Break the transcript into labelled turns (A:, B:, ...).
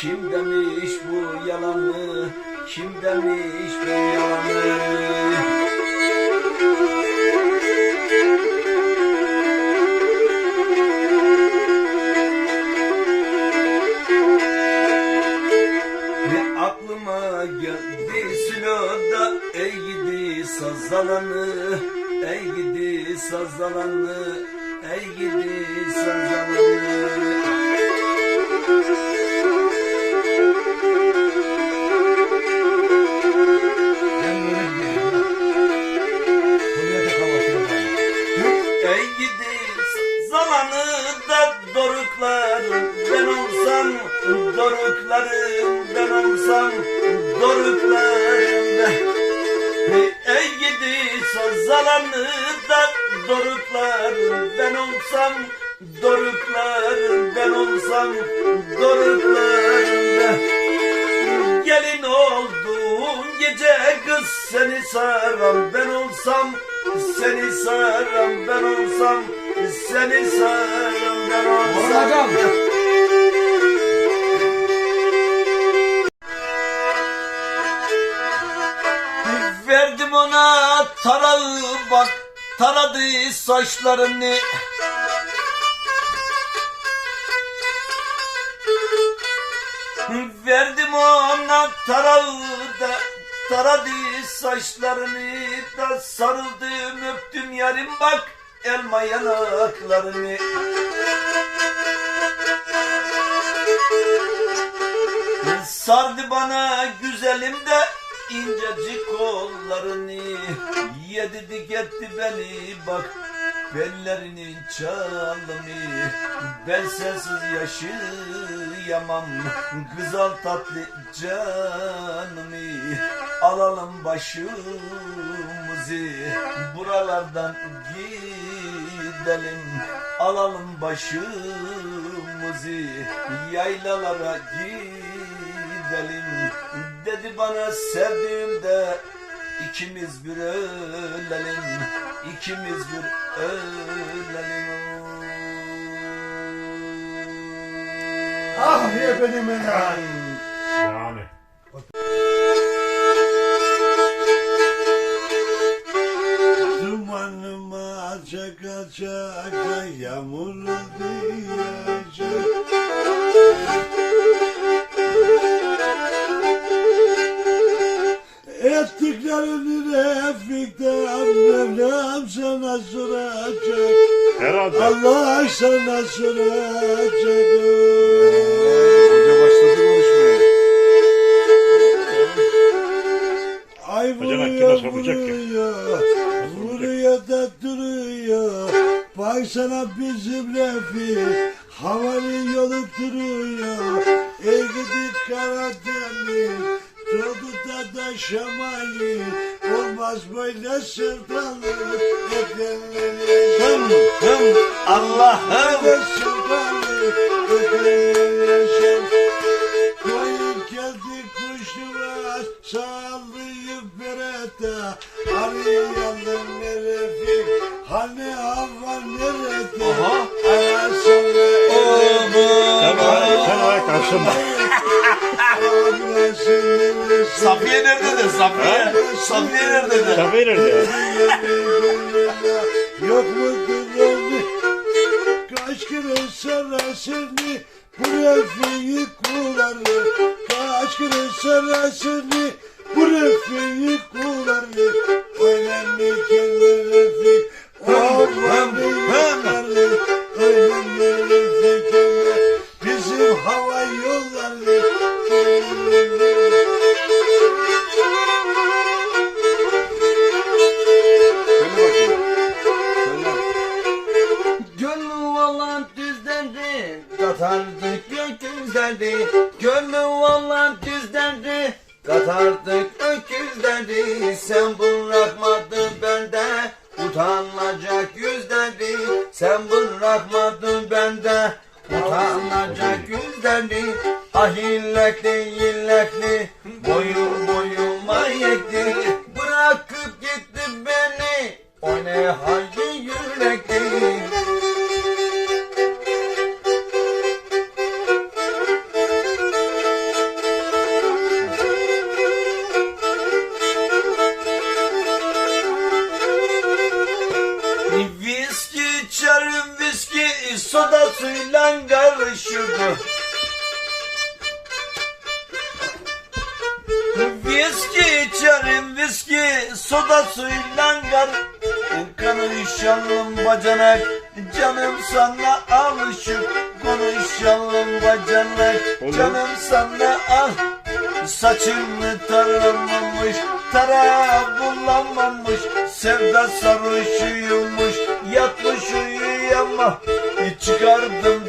A: Kim demiş bu yalanı? Kim demiş bu yalanı? Sazalanı Ey gidi sazalanı Ey gidi sazalanı
B: ben
A: olsam doruklarım ben Ey gidi zamanı da doruklarım ben olsam doruklarım ben olsam doruklarım ben Gelin olduğum gece kız seni saram ben olsam seni saram ben olsam seni saram ben olsam
B: Orhan
A: Verdim ona tarağı bak taradı saçlarını. Verdim ona tarağı da taradı saçlarını da sarıldım öptüm yarim bak elma yanaklarını. Sardı bana güzelim de incecik kollarını Yedi etti beni bak bellerinin çalımı. Ben sensiz yaşayamam Güzel tatlı canımı. Alalım başımızı Buralardan gidelim. Alalım başımızı Yaylalara gidelim Dedi bana sevdiğimde ikimiz bir ölelim ikimiz bir ölelim
B: Ah ya benim ya.
C: Yani.
D: Dumanıma çaka çaka yağmur diyecek Ettiklerini refikten Mevlam sana soracak.
C: Herhalde.
D: Allah sana soracak.
E: Hoca başladı konuşmaya.
D: Ay
C: Hoca hakkında
D: vuruyor
C: soracak ya.
D: vuruyor. Vuruyor da duruyor. Bak sana bizim refi. Havalı yolu duruyor. Ey gidi Karadeniz. Doğdu da da şamayı Olmaz böyle sevdalı Edenleri
A: Hım hım Allah'ım.
D: Böyle sevdalı Edenleri Koyun geldi kuşu var Sağlıyı berete Arayalım nerefik Hani hava nerede?
A: Aha.
D: Arasana
C: Sen, sen ayak karşında.
A: Safiye nerede de Safiye? Safiye nerede de?
C: Sen verir ya.
D: Yok mu gönlü Kaç kere sarasını Bu refiyi kullanır Kaç kere sarasını Bu refiyi kullanır Önemli kendi refik Önemli Önemli refik Bizim hava
A: Gönlüm valla düzlendi. Katardık öküzlerdi Gönlüm valla düzlendi. Katardık öküzlerdi Sen bırakmadın bende. Utanılacak yüzlerdi. Sen bırakmadın bende. Utanılacak yüzlerdi. Ah soda suyla karışık. Viski içerim viski soda suyla kar Konuşalım bacanak canım sana alışık. Konuşalım bacanak
C: Olur.
A: canım sana al. Saçını taramamış tara bulamamış Sevda sarışıymış yatmış uyuyama Çıkardım